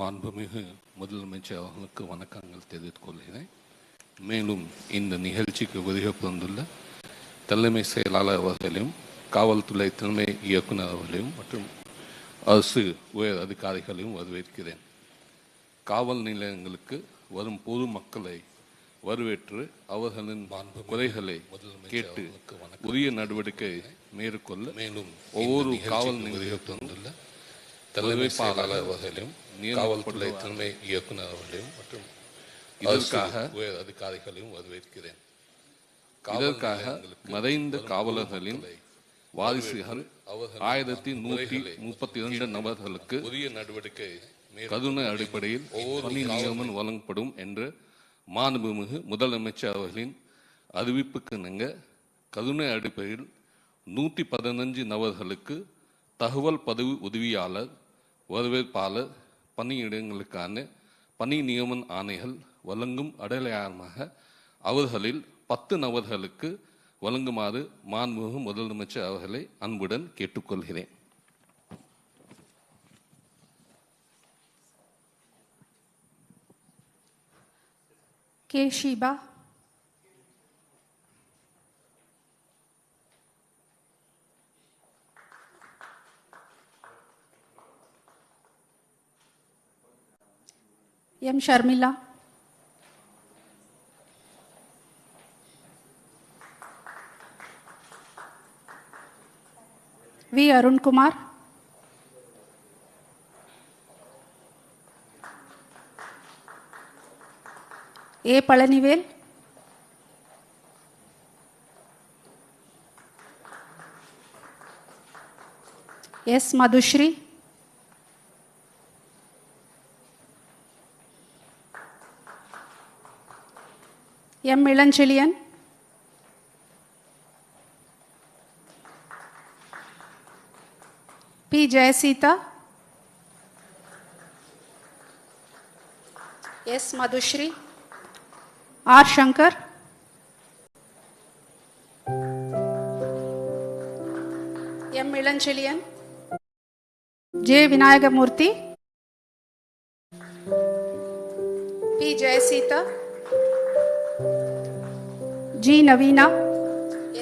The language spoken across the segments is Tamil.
மாண்புமிகு முதலமைச்சர் அவர்களுக்கு வணக்கங்கள் தெரிவித்துக் கொள்கிறேன். மேலும் இந்த நிகழ்ச்சிக்கு புரிந்துள்ள தலைமை செயலாளர் அவர்களையும் காவல்துறை தலைமை இயக்குனர் அவர்களையும் மற்றும் அரசு உயர் அதிகாரிகளையும் வரவேற்கிறேன். காவல் நிலையங்களுக்கு வரும் பொது மக்களை வரவேற்று அவர்களின் குறைகளை கேட்டு உரிய நடவடிக்கை மேற்கொள்ள மேலும் ஒவ்வொரு காவல் நிலையத்திலும் தலைமை செயலாளர் அவர்களையும் காவல்துறை தலைமை இயக்குனர் அவர்களையும் மற்றும் இதற்காக உயர் அதிகாரிகளையும் வரவேற்கிறேன். இதற்காக மறைந்த காவலர்களின் வாரிசுகள் ஆயிரத்தி நூற்றி முப்பத்தி இரண்டு நபர்களுக்கு உரிய நடவடிக்கை கருணை அடிப்படையில் பணி நியமனம் வழங்கப்படும் என்று மாண்புமிகு முதலமைச்சர் அவர்களின் அறிவிப்புக்கு இணங்க கருணை அடிப்படையில் நூற்றி பதினஞ்சு நபர்களுக்கு தகவல் பதிவு உதவியாளர் வரவேற்பாளர் பணியிடங்களுக்கான பணி நியமன ஆணைகள் வழங்கும் அடையாளமாக அவர்களில் பத்து நபர்களுக்கு வழங்குமாறு மாண்புமிகு முதலமைச்சர் அவர்களை அன்புடன் கேட்டுக்கொள்கிறேன். K. Sheeba M Sharmila. V Arun Kumar. A Palanivel S Madhushree. M Ilanchezhiyan P Jayaseetha S Madhushree R Shankar M Ilanchezhiyan J Vinayagamoorthy P Jayaseetha G Naveena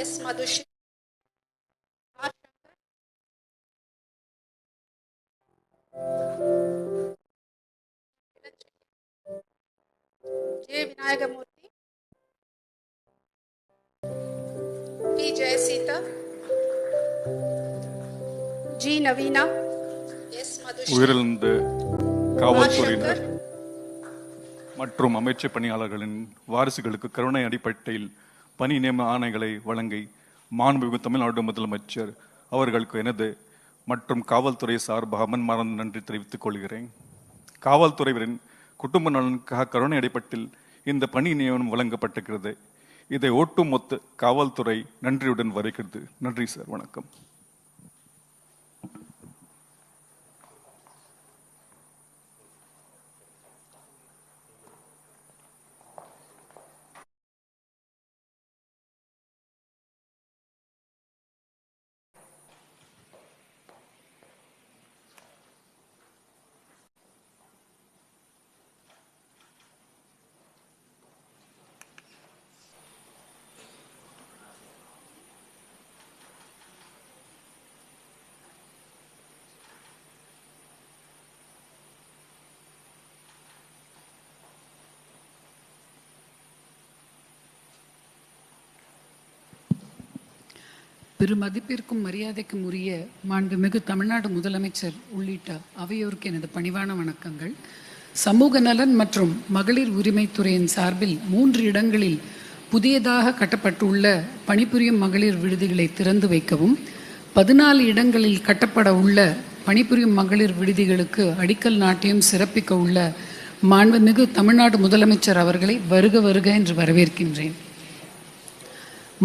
S Shankar J Vinayagamoorthy P Jayaseetha G Naveena S Madhushree உயிரிழந்த காவல்துறையினர் மற்றும் அமைச்சர் பணியாளர்களின் வாரிசுகளுக்கு கருணை அடிப்படையில் பணி நியமன ஆணைகளை வழங்கி மாண்புமிகு தமிழ்நாடு முதலமைச்சர் அவர்களுக்கு எனது மற்றும் காவல்துறை சார்பாக மன்மார்ந்த நன்றி தெரிவித்துக் கொள்கிறேன். காவல்துறையினரின் குடும்ப நலனுக்காக கருணை அடிப்பட்டில் இந்த பணி நியமனம் வழங்கப்பட்டிருக்கிறது. இதை ஒட்டுமொத்த காவல்துறை நன்றியுடன் வருகிறது. நன்றி சார். வணக்கம். பெருமதிப்பிற்கும் மரியாதைக்கும் உரிய மாண்புமிகு தமிழ்நாடு முதலமைச்சர் உள்ளிட்ட அவையோருக்கு எனது பணிவான வணக்கங்கள். சமூக நலன் மற்றும் மகளிர் உரிமைத்துறையின் சார்பில் மூன்று இடங்களில் புதியதாக கட்டப்பட்டுள்ள பணிபுரியும் மகளிர் விடுதிகளை திறந்து வைக்கவும் பதினாலு இடங்களில் கட்டப்பட உள்ள பணிபுரியும் மகளிர் விடுதிகளுக்கு அடிக்கல் நாட்டையும் சிறப்பிக்க உள்ள மாண்புமிகு தமிழ்நாடு முதலமைச்சர் அவர்களை வருக வருக என்று வரவேற்கின்றேன்.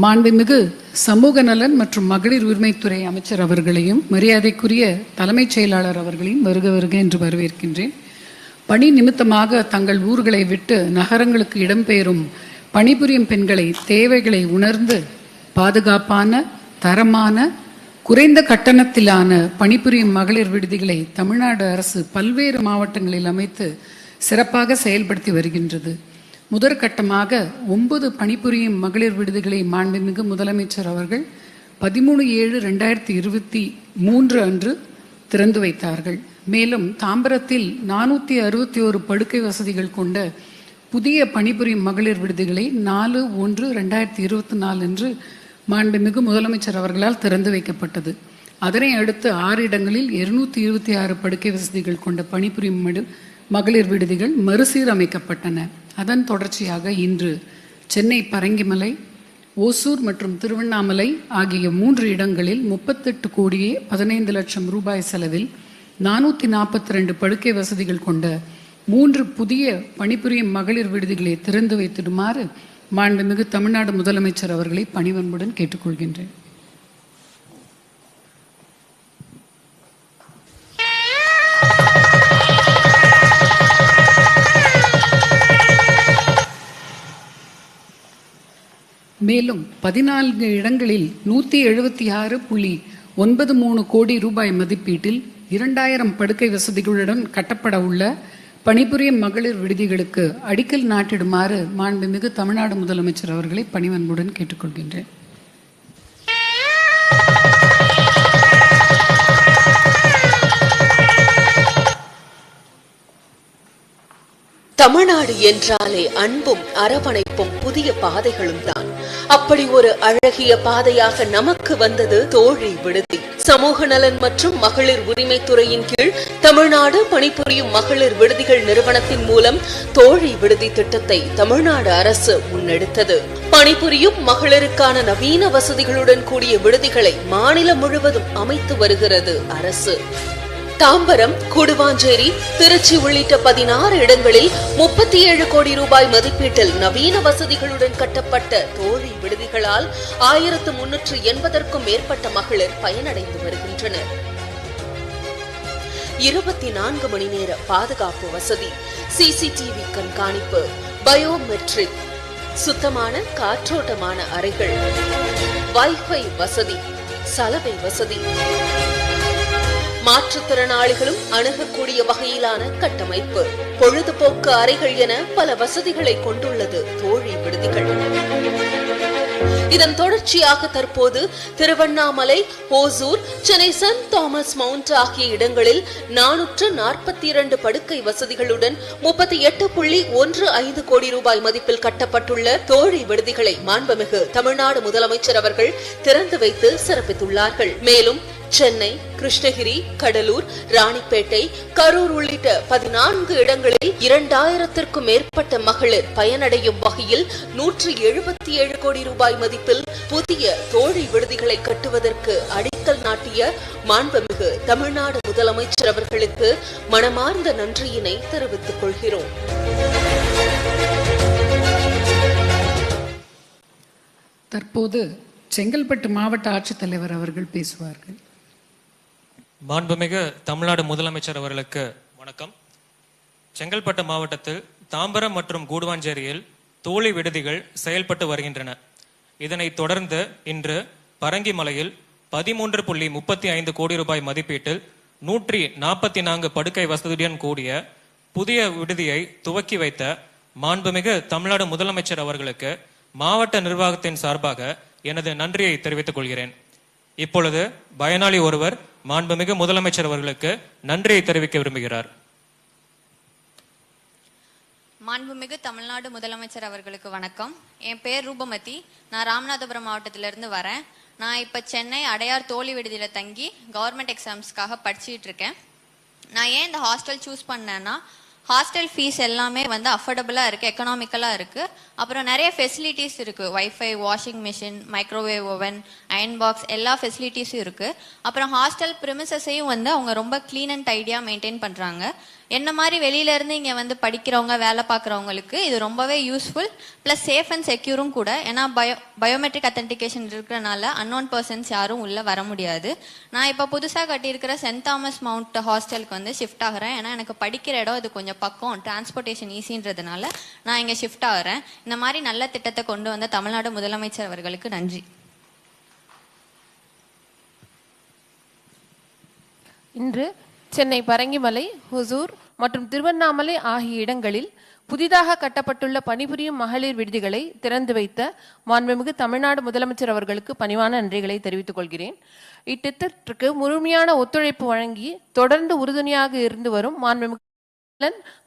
மாண்புமிகு சமூக நலன் மற்றும் மகளிர் உரிமைத்துறை அமைச்சர் அவர்களையும் மரியாதைக்குரிய தலைமைச் செயலாளர் அவர்களையும் வருக வருக என்று வரவேற்கின்றேன். பணி நிமித்தமாக தங்கள் ஊர்களை விட்டு நகரங்களுக்கு இடம்பெயரும் பணிபுரியும் பெண்களை தேவைகளை உணர்ந்து பாதுகாப்பான தரமான குறைந்த கட்டணத்திலான பணிபுரியும் மகளிர் விடுதிகளை தமிழ்நாடு அரசு பல்வேறு மாவட்டங்களில் அமைத்து சிறப்பாக செயல்படுத்தி வருகின்றது. முதற்கட்டமாக ஒன்பது பணிபுரியும் மகளிர் விடுதிகளை மாண்புமிகு முதலமைச்சர் அவர்கள் பதிமூணு ஏழு ரெண்டாயிரத்தி இருபத்தி மூன்று அன்று திறந்து வைத்தார்கள். மேலும் தாம்பரத்தில் நானூற்றி அறுபத்தி ஒரு படுக்கை வசதிகள் கொண்ட புதிய பணிபுரியும் மகளிர் விடுதிகளை நாலு ஒன்று ரெண்டாயிரத்தி இருபத்தி நாலு அன்று மாண்புமிகு முதலமைச்சர் அவர்களால் திறந்து வைக்கப்பட்டது. அதனை அடுத்து ஆறு இடங்களில் இருநூத்தி இருபத்தி ஆறு படுக்கை வசதிகள் கொண்ட பணிபுரியும் மடு- மகளிர் விடுதிகள் மறுசீரமைக்கப்பட்டன. அதன் தொடர்ச்சியாக இன்று சென்னை பரங்கிமலை ஓசூர் மற்றும் திருவண்ணாமலை ஆகிய மூன்று இடங்களில் முப்பத்தெட்டு கோடியே பதினைந்து லட்சம் ரூபாய் செலவில் நானூற்றி நாற்பத்தி ரெண்டு படுக்கை வசதிகள் கொண்ட மூன்று புதிய பணிபுரியும் மகளிர் விடுதிகளை திறந்து வைத்திடுமாறு மாண்புமிகு தமிழ்நாடு முதலமைச்சர் அவர்களை பணிவன்புடன் கேட்டுக்கொள்கின்றேன். மேலும் பதினான்கு இடங்களில் நூற்றி எழுபத்தி ஆறு புள்ளி ஒன்பது மூணு கோடி ரூபாய் மதிப்பீட்டில் இரண்டாயிரம் படுக்கை வசதிகளுடன் கட்டப்பட உள்ள பணிபுரியும் மகளிர் விடுதிகளுக்கு அடிக்கல் நாட்டிடுமாறு மாண்புமிகு தமிழ்நாடு முதலமைச்சர் அவர்களை பணிவன்புடன் கேட்டுக்கொள்கின்றேன். தமிழ்நாடு என்றாலே அன்பும் அரவணைப்பும் புதிய பாதைகளும் தான். அப்படி ஒரு அழகிய பாதையாக நமக்கு வந்தது தோழி விடுதி. சமூக நலன் மற்றும் மகளிர் உரிமைத்துறையின் கீழ் தமிழ்நாடு பணிபுரியும் மகளிர் விடுதிகள் நிறுவனத்தின் மூலம் தோழி விடுதி திட்டத்தை தமிழ்நாடு அரசு முன்னெடுத்தது. பணிபுரியும் மகளிருக்கான நவீன வசதிகளுடன் கூடிய விடுதிகளை மாநிலம் முழுவதும் அமைத்து வருகிறது அரசு. தாம்பரம் கூடுவாஞ்சேரி திருச்சி உள்ளிட்ட பதினாறு இடங்களில் முப்பத்தி ஏழு கோடி ரூபாய் மதிப்பீட்டில் நவீன வசதிகளுடன் கட்டப்பட்ட தோழி விடுதிகளால் ஆயிரத்து முன்னூற்று எண்பதற்கும் மேற்பட்ட மகளிர் பயனடைந்து வருகின்றனர். இருபத்தி நான்கு மணி நேர பாதுகாப்பு வசதி சிசிடிவி கண்காணிப்பு பயோமெட்ரிக் சுத்தமான காற்றோட்டமான அறைகள் வைஃபை வசதி சலவை வசதி மாற்றுத்திறனாளிகளும் அணுகக்கூடிய வகையிலான கட்டமைப்பு. பொழுதுபோக்கு அறைகள் என பல வசதிகளை கொண்டுள்ளது தோழி விடுதிகள். இதன் தொடர்ச்சியாக தற்போது Tiruvannamalai Hosur Chennai saint Thomas mount ஆகிய இடங்களில் நானூற்று நாற்பத்தி இரண்டு படுக்கை வசதிகளுடன் முப்பத்தி எட்டு புள்ளி ஒன்று ஐந்து கோடி ரூபாய் மதிப்பில் கட்டப்பட்டுள்ள தோழி விடுதிகளை மாண்புமிகு தமிழ்நாடு முதலமைச்சர் அவர்கள் திறந்து வைத்து சிறப்பித்துள்ளார்கள். மேலும் சென்னை கிருஷ்ணகிரி கடலூர் ராணிப்பேட்டை கரூர் உள்ளிட்ட பதினான்கு இடங்களில் இரண்டாயிரத்திற்கும் மேற்பட்ட மகளிர் பயனடையும் வகையில் நூற்றி எழுபத்தி ஏழு கோடி ரூபாய் மதிப்பில் புதிய தோழி விடுதிகளை கட்டுவதற்கு அடிக்கல் நாட்டிய மாண்புமிகு தமிழ்நாடு முதலமைச்சர் அவர்களுக்கு மனமார்ந்த நன்றியினை தெரிவித்துக் கொள்கிறோம். தற்போது செங்கல்பட்டு மாவட்ட ஆட்சித்தலைவர் அவர்கள் பேசுவார்கள். மாண்புமிகு தமிழ்நாடு முதலமைச்சர் அவர்களுக்கு வணக்கம். செங்கல்பட்டு மாவட்டத்தில் தாம்பரம் மற்றும் கூடுவாஞ்சேரியில் தோழி விடுதிகள் செயல்பட்டு வருகின்றன. இதனை தொடர்ந்து இன்று பரங்கிமலையில் பதிமூன்று புள்ளி முப்பத்தி ஐந்து கோடி ரூபாய் மதிப்பீட்டில் நூற்றி நாற்பத்தி நான்கு படுக்கை வசதியுடன் கூடிய புதிய விடுதியை துவக்கி வைத்த மாண்புமிகு தமிழ்நாடு முதலமைச்சர் அவர்களுக்கு மாவட்ட நிர்வாகத்தின் சார்பாக எனது நன்றியை தெரிவித்துக் கொள்கிறேன். இப்பொழுது பயனாளி ஒருவர் மாண்புமிகு முதலமைச்சர் அவர்களுக்கு நன்றியை தெரிவிக்க விரும்புகிறார். மாண்புமிகு தமிழ்நாடு முதலமைச்சர் அவர்களுக்கு வணக்கம். என் பேர் ரூபமதி. நான் ராமநாதபுரம் மாவட்டத்திலிருந்து வரேன். நான் இப்போ சென்னை அடையார் தோழி விடுதியில் தங்கி கவர்மெண்ட் எக்ஸாம்ஸ்க்காக படிச்சுட்டு இருக்கேன். நான் ஏன் இந்த ஹாஸ்டல் சூஸ் பண்ணேன்னா ஹாஸ்டல் ஃபீஸ் எல்லாமே வந்து அஃபோர்டபுளாக இருக்குது எக்கனாமிக்கலாக இருக்குது அப்புறம் நிறைய ஃபெசிலிட்டிஸ் இருக்குது wifi washing machine microwave oven iron box எல்லா ஃபெசிலிட்டிஸும் இருக்குது அப்புறம் ஹாஸ்டல் ப்ரிமிசஸையும் வந்து அவங்க ரொம்ப க்ளீன் அண்ட் டைடியாக மெயின்டைன் பண்ணுறாங்க என்ன மாதிரி வெளியில இருந்து இங்கே வந்து படிக்கிறவங்க வேலை பார்க்குறவங்களுக்கு இது ரொம்பவே யூஸ்ஃபுல் ப்ளஸ் சேஃப் அண்ட் செக்யூரும் கூட. ஏன்னா பயோ பயோமெட்ரிக் அத்தன்டிகேஷன் இருக்கிறனால அன்னோன் பர்சன்ஸ் யாரும் உள்ளே வர முடியாது. நான் இப்போ புதுசாக கட்டியிருக்கிற சென்ட் தாமஸ் மவுண்ட் ஹாஸ்டலுக்கு வந்து ஷிஃப்ட் ஆகிறேன். ஏன்னா எனக்கு படிக்கிற இடம் இது கொஞ்சம் பக்கம். டிரான்ஸ்போர்ட்டேஷன் ஈஸின்றதுனால நான் இங்கே ஷிஃப்ட் ஆகிறேன். இந்த மாதிரி நல்ல திட்டத்தை கொண்டு வந்த தமிழ்நாடு முதலமைச்சர் அவர்களுக்கு நன்றி. இன்று சென்னை பரங்கிமலை ஹுசூர் மற்றும் திருவண்ணாமலை ஆகிய இடங்களில் புதிதாக கட்டப்பட்டுள்ள பணிபுரியும் மகளிர் விடுதிகளை திறந்து வைத்த மாண்புமிகு தமிழ்நாடு முதலமைச்சர் அவர்களுக்கு பணிவான நன்றிகளை தெரிவித்துக் கொள்கிறேன். இத்திட்டத்திற்கு முழுமையான ஒத்துழைப்பு வழங்கி தொடர்ந்து உறுதுணையாக இருந்து வரும் மாண்புமிகு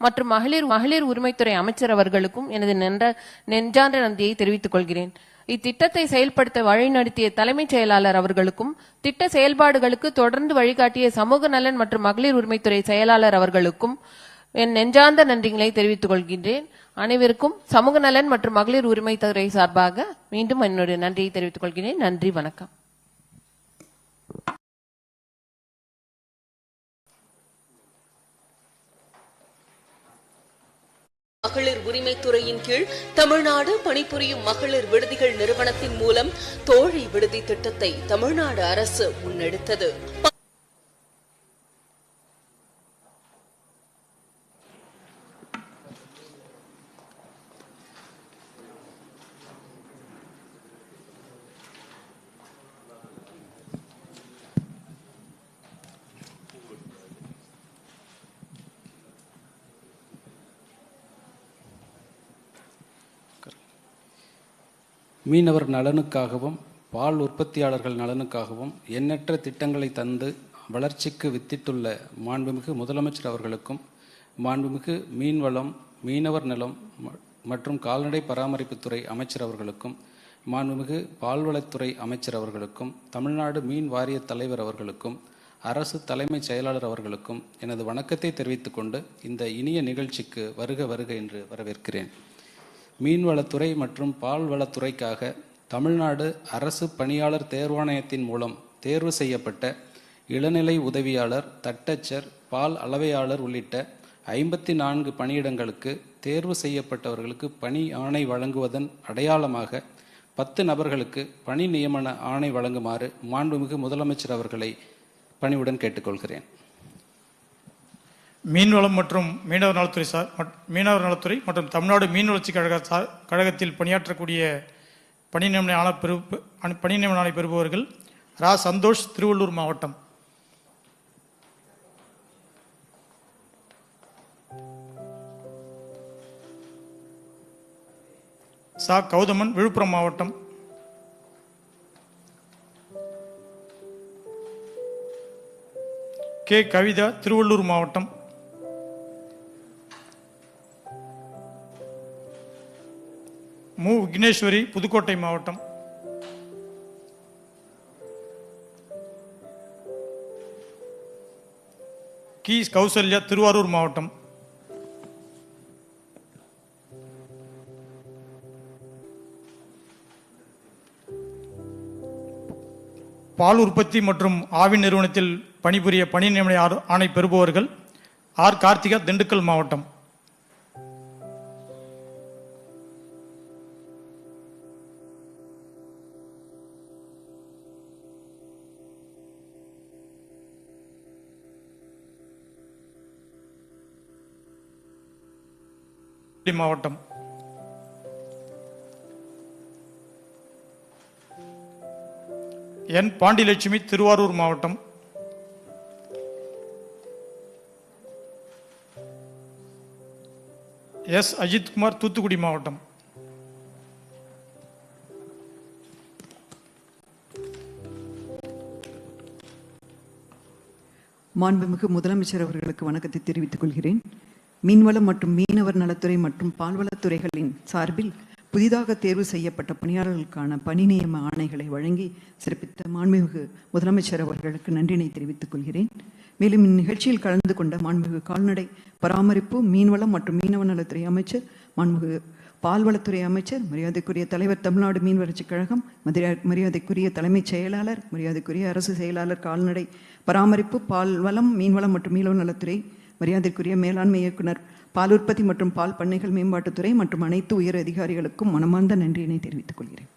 மற்றும் மகளிர் மகளிர் உரிமைத்துறை அமைச்சர் அவர்களுக்கும் எனது நென்ற நெஞ்சான்ற நன்றியை தெரிவித்துக் கொள்கிறேன். இத்திட்டத்தை செயல்படுத்த வழிநடத்திய தலைமைச் செயலாளர் அவர்களுக்கும் திட்ட செயல்பாடுகளுக்கு தொடர்ந்து வழிகாட்டிய சமூக நலன் மற்றும் மகளிர் உரிமைத்துறை செயலாளர் அவர்களுக்கும் என் நெஞ்சார்ந்த நன்றிகளை தெரிவித்துக் கொள்கின்றேன். அனைவருக்கும் சமூக நலன் மற்றும் மகளிர் உரிமைத்துறை சார்பாக மீண்டும் என்னுடைய நன்றியை தெரிவித்துக் கொள்கிறேன். நன்றி வணக்கம். மகளிர் உரிமைத்துறையின் கீழ் தமிழ்நாடு பணிபுரியும் மகளிர் விடுதிகள் நிறுவனத்தின் மூலம் தோழி விடுதி திட்டத்தை தமிழ்நாடு அரசு முன்னெடுத்தது. மீனவர் நலனுக்காகவும் பால் உற்பத்தியாளர்கள் நலனுக்காகவும் எண்ணற்ற திட்டங்களை தந்து வளர்ச்சிக்கு வித்திட்டுள்ள மாண்புமிகு முதலமைச்சர் அவர்களுக்கும் மாண்புமிகு மீன்வளம் மீனவர் நலம் ம- மற்றும் கால்நடை பராமரிப்புத்துறை அமைச்சர் அவர்களுக்கும் மாண்புமிகு பால்வளத்துறை அமைச்சர் அவர்களுக்கும் தமிழ்நாடு மீன் வாரிய தலைவர் அவர்களுக்கும் அரசு தலைமைச் செயலாளர் அவர்களுக்கும் எனது வணக்கத்தை தெரிவித்துக்கொண்டு இந்த இனிய நிகழ்ச்சிக்கு வருக வருக என்று வரவேற்கிறேன். மீன்வளத்துறை மற்றும் பால்வளத்துறைக்காக தமிழ்நாடு அரசு பணியாளர் தேர்வாணையத்தின் மூலம் தேர்வு செய்யப்பட்ட இளநிலை உதவியாளர் தட்டச்சர் பால் அளவையாளர் உள்ளிட்ட ஐம்பத்தி நான்கு பணியிடங்களுக்கு தேர்வு செய்யப்பட்டவர்களுக்கு பணி ஆணை வழங்குவதன் அடையாளமாக பத்து நபர்களுக்கு பணி நியமன ஆணை வழங்குமாறு மாண்புமிகு முதலமைச்சர் அவர்களை பணிவுடன் கேட்டுக்கொள்கிறேன். மீன்வளம் மற்றும் மீனவர் நலத்துறை சார் மட்- மீனவர் நலத்துறை மற்றும் தமிழ்நாடு மீன் வளர்ச்சி கழக சார் கழகத்தில் பணியாற்றக்கூடிய பணி நியமன ஆணை பெறு பணி நியமன ஆணை பெறுபவர்கள் ரா. சந்தோஷ் திருவள்ளூர் மாவட்டம். சா. கௌதமன் விழுப்புரம் மாவட்டம். கே. கவிதா திருவள்ளூர் மாவட்டம். மு. விக்னேஸ்வரி புதுக்கோட்டை மாவட்டம். கி. கௌசல்யா திருவாரூர் மாவட்டம். பால் உற்பத்தி மற்றும் ஆவின் நிறுவனத்தில் பணிபுரிய பணி நியமன ஆணை பெறுபவர்கள் ஆர். கார்த்திகா திண்டுக்கல் மாவட்டம். மாவட்டம். என் பாண்டிலட்சுமி திருவாரூர் மாவட்டம். எஸ். அஜித்குமார் தூத்துக்குடி மாவட்டம். மாண்புமிகு முதலமைச்சர் அவர்களுக்கு வணக்கத்தை தெரிவித்துக் கொள்கிறேன். மீன்வளம் மற்றும் மீனவர் நலத்துறை மற்றும் பால்வளத்துறைகளின் சார்பில் புதிதாக தேர்வு செய்யப்பட்ட பணியாளர்களுக்கான பணி நியம ஆணைகளை வழங்கி சிறப்பித்த மாண்புமிகு முதலமைச்சர் அவர்களுக்கு நன்றினை தெரிவித்துக் கொள்கிறேன். மேலும் இந்நிகழ்ச்சியில் கலந்து கொண்ட மாண்புமிகு கால்நடை பராமரிப்பு மீன்வளம் மற்றும் மீனவ நலத்துறை அமைச்சர் மாண்புமிகு பால்வளத்துறை அமைச்சர் மரியாதைக்குரிய தலைவர் தமிழ்நாடு மீன் வளர்ச்சிக் கழகம் மரியாதைக்குரிய தலைமைச் செயலாளர் மரியாதைக்குரிய அரசு செயலாளர் கால்நடை பராமரிப்பு பால்வளம் மீன்வளம் மற்றும் மீனவ நலத்துறை மரியாதைக்குரிய மேலாண்மை இயக்குனர் பால் உற்பத்தி மற்றும் பால் பண்ணைகள் மேம்பாட்டுத்துறை மற்றும் அனைத்து உயர் அதிகாரிகளுக்கும் மனமார்ந்த நன்றியினை தெரிவித்துக் கொள்கிறேன்.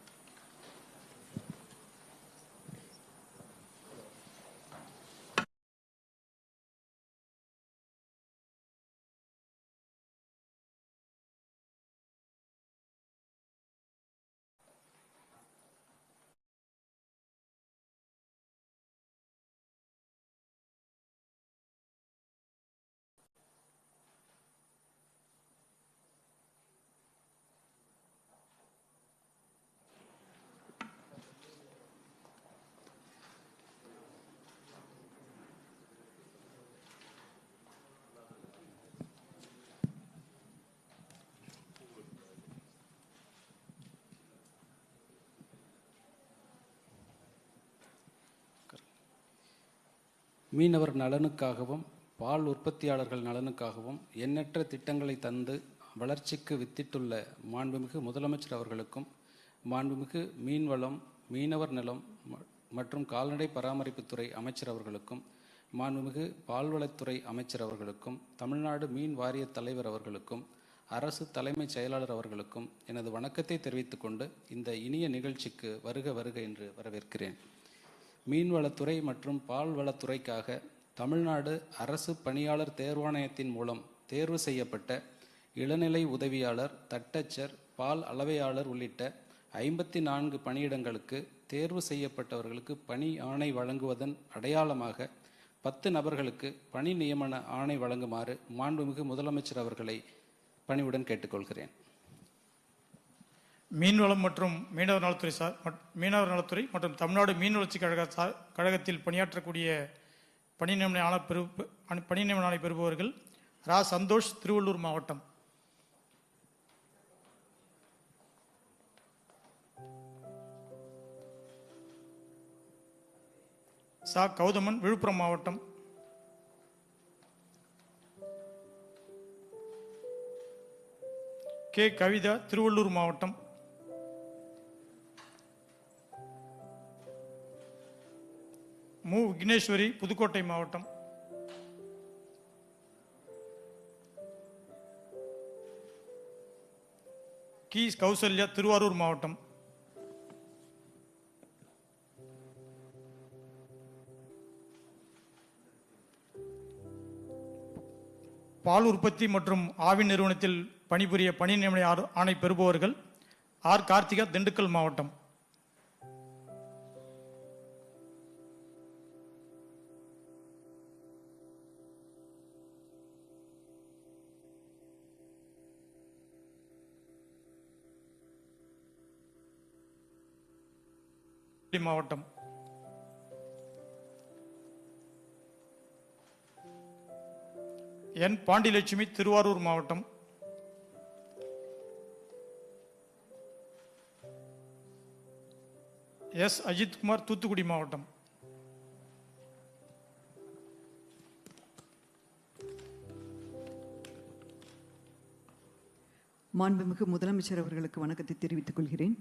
மீனவர் நலனுக்காகவும் பால் உற்பத்தியாளர்கள் நலனுக்காகவும் எண்ணற்ற திட்டங்களை தந்து வளர்ச்சிக்கு வித்திட்டுள்ள மாண்புமிகு முதலமைச்சர் அவர்களுக்கும் மாண்புமிகு மீன்வளம் மீனவர் நலம் ம- மற்றும் கால்நடை பராமரிப்புத்துறை அமைச்சர் அவர்களுக்கும் மாண்புமிகு பால்வளத்துறை அமைச்சர் அவர்களுக்கும் தமிழ்நாடு மீன் வாரிய தலைவர் அவர்களுக்கும் அரசு தலைமைச் செயலாளர் அவர்களுக்கும் எனது வணக்கத்தை தெரிவித்துக்கொண்டு இந்த இனிய நிகழ்ச்சிக்கு வருக வருக என்று வரவேற்கிறேன். மீன்வளத்துறை மற்றும் பால்வளத்துறைக்காக தமிழ்நாடு அரசு பணியாளர் தேர்வாணையத்தின் மூலம் தேர்வு செய்யப்பட்ட இளநிலை உதவியாளர் தட்டச்சர் பால் அளவையாளர் உள்ளிட்ட ஐம்பத்தி நான்கு பணியிடங்களுக்கு தேர்வு செய்யப்பட்டவர்களுக்கு பணி ஆணை வழங்குவதன் அடையாளமாக பத்து நபர்களுக்கு பணி நியமன ஆணை வழங்குமாறு மாண்புமிகு முதலமைச்சர் அவர்களை பணிவுடன் கேட்டுக்கொள்கிறேன். மீன்வளம் மற்றும் மீனவர் நலத்துறை சார் மட்- மீனவர் நலத்துறை மற்றும் தமிழ்நாடு மீன் வளர்ச்சி கழக சார் கழகத்தில் பணியாற்றக்கூடிய பணி நியமன ஆணை பெறு பணி நியமன ஆணை பெறுபவர்கள் ரா. சந்தோஷ் திருவள்ளூர் மாவட்டம். சா. கௌதமன் விழுப்புரம் மாவட்டம். கே. கவிதா திருவள்ளூர் மாவட்டம். மு. விக்னேஸ்வரி புதுக்கோட்டை மாவட்டம். கி. கௌசல்யா திருவாரூர் மாவட்டம். பால் உற்பத்தி மற்றும் ஆவின் நிறுவனத்தில் பணிபுரிய பணி நியமன ஆணை பெறுபவர்கள் ஆர். கார்த்திகா திண்டுக்கல் மாவட்டம். மாவட்டம். என் பாண்டிலட்சுமி திருவாரூர் மாவட்டம். எஸ். அஜித்குமார் தூத்துக்குடி மாவட்டம். மாண்புமிகு முதலமைச்சர் அவர்களுக்கு வணக்கத்தை தெரிவித்துக் கொள்கிறேன்.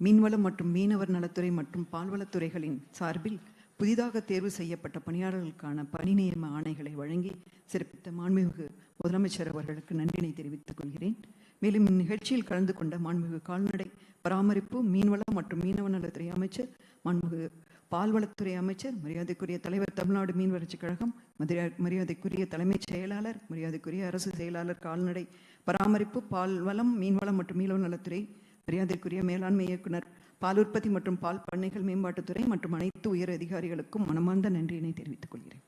மீன்வளம் மற்றும் மீனவர் நலத்துறை மற்றும் பால்வளத்துறைகளின் சார்பில் புதிதாக தேர்வு செய்யப்பட்ட பணியாளர்களுக்கான பணி நியம ஆணைகளை வழங்கி சிறப்பித்த மாண்புமிகு முதலமைச்சர் அவர்களுக்கு நன்றினை தெரிவித்துக் கொள்கிறேன். மேலும் இந்நிகழ்ச்சியில் கலந்து கொண்ட மாண்புமிகு கால்நடை பராமரிப்பு மீன்வளம் மற்றும் மீனவ நலத்துறை அமைச்சர் மாண்புமிகு பால்வளத்துறை அமைச்சர் மரியாதைக்குரிய தலைவர் தமிழ்நாடு மீன் வளர்ச்சிக் கழகம் மரியாதைக்குரிய தலைமைச் செயலாளர் மரியாதைக்குரிய அரசு செயலாளர் கால்நடை பராமரிப்பு பால்வளம் மீன்வளம் மற்றும் மீனவ நலத்துறை மரியாதைக்குரிய மேலாண்மை இயக்குனர் பால் உற்பத்தி மற்றும் பால் பண்ணைகள் மேம்பாட்டுத்துறை மற்றும் அனைத்து உயர் அதிகாரிகளுக்கும் மனமார்ந்த நன்றியினை தெரிவித்துக் கொள்கிறேன்.